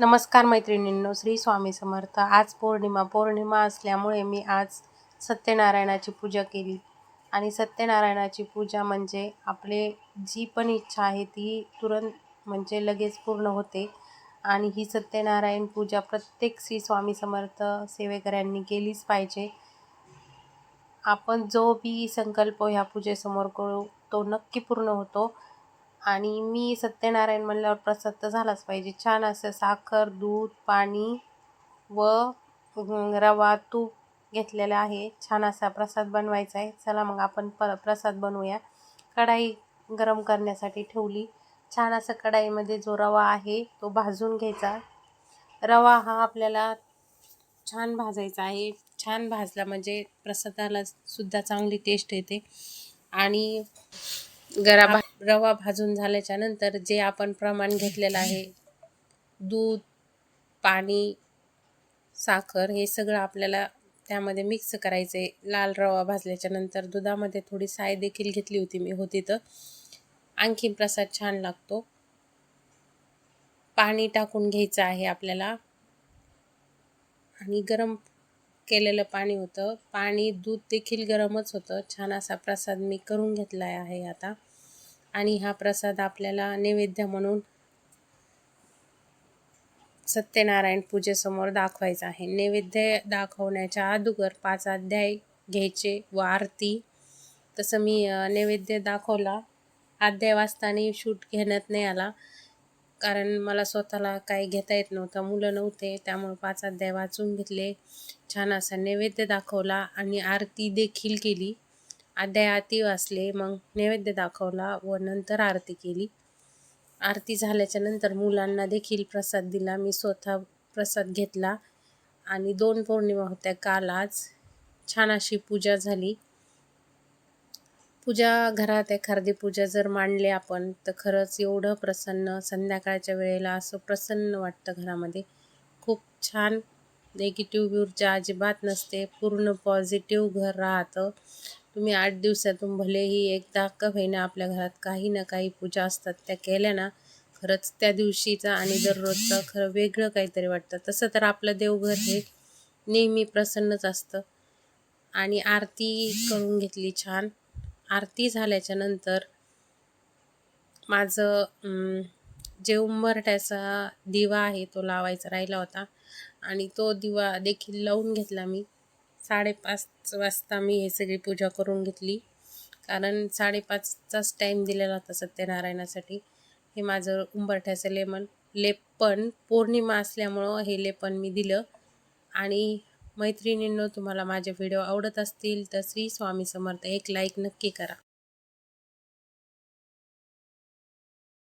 नमस्कार मैत्रिणींनो श्री स्वामी समर्थ. आज पौर्णिमा. पौर्णिमा असल्यामुळे मी आज सत्यनारायणाची पूजा केली. आणि सत्यनारायणाची पूजा म्हणजे आपले जी पण इच्छा आहे ती तुरंत म्हणजे लगेच पूर्ण होते. आणि ही सत्यनारायण पूजा प्रत्येक श्री स्वामी समर्थ सेवेकऱ्यांनी केलीच पाहिजे. आपण जो बी संकल्प ह्या पूजेसमोर करू तो नक्की पूर्ण होतो. आणि मी सत्यनारायण म्हणल्यावर प्रसाद तर झालाच पाहिजे. छान असं साखर दूध पाणी व रवा तूप घेतलेलं आहे. छान असा प्रसाद बनवायचा आहे. चला मग आपण प प्रसाद बनवूया. कढाई गरम करण्यासाठी ठेवली. छान असं कढाईमध्ये जो रवा आहे तो भाजून घ्यायचा. रवा हा आपल्याला छान भाजायचा आहे. छान भाजला म्हणजे प्रसादाला सुद्धा चांगली टेस्ट येते. आणि गरा भा रवा भाजून झाल्याच्यानंतर जे आपण प्रमाण घेतलेलं आहे दूध पाणी साखर हे सगळं आपल्याला त्यामध्ये मिक्स करायचं आहे लाल रवा भाजल्याच्या नंतर दुधामध्ये थोडी साय देखील घेतली होती मी होती तर. आणखीन प्रसाद छान लागतो. पाणी टाकून घ्यायचं आहे आपल्याला. आणि गरम केलेलं पाणी होतं. पाणी दूध देखील गरमच होतं. छान असा प्रसाद मी करून घेतला आहे आता. आणि हा प्रसाद आपल्याला नैवेद्य म्हणून सत्यनारायण पूजेसमोर दाखवायचा आहे. नैवेद्य दाखवण्याच्या अगोदर पाच अध्याय घ्यायचे व आरती. तसं मी नैवेद्य दाखवला. अध्याय वाचताना शूट घेण्यात नाही आला. कारण मला स्वतःला काही घेता येत नव्हतं मुलं नव्हते त्यामुळे पाच अध्याय वाचून घेतले. छान असा नैवेद्य दाखवला आणि आरती देखील केली. अध्याय आरती वाचले मग नैवेद्य दाखवला व नंतर आरती केली. आरती झाल्याच्यानंतर मुलांना देखील प्रसाद दिला. मी स्वतः प्रसाद घेतला आणि दोन पौर्णिमा होत्या. काल आज छान अशी पूजा झाली. पूजा घरात एखादी पूजा जर मांडली आपण तर खरंच एवढं प्रसन्न संध्याकाळच्या वेळेला असं प्रसन्न वाटतं घरामध्ये. खूप छान नेगेटिव्ह ऊर्जा अजिबात नसते. पूर्ण पॉझिटिव्ह घर राहतं. तुम्ही आठ दिवसातून भलेही एकदा का होईना आपल्या घरात काही ना काही पूजा असतात त्या केल्या ना खरंच त्या दिवशीचा आणि दररोजचं खरं वेगळं काहीतरी वाटतं. तसं तर आपलं देवघर हे नेहमी प्रसन्नच असतं. आणि आरती करून घेतली छान. आरती झाल्याच्यानंतर माझं जे उंबरठ्याचा दिवा आहे तो लावायचा राहिला होता. आणि तो दिवा देखील लावून घेतला मी. साडेपाच वाजता मी हे सगळी पूजा करून घेतली. कारण साडेपाचचाच टाईम दिलेला होता सत्यनारायणासाठी. हे माझं उंबरठ्याचं लेमन लेपन पौर्णिमा असल्यामुळं हे लेपन मी दिलं. आणि मैत्रिणींनो तुम्हाला माझे व्हिडिओ आवडत असतील तर श्री स्वामी समर्थ एक लाईक नक्की करा.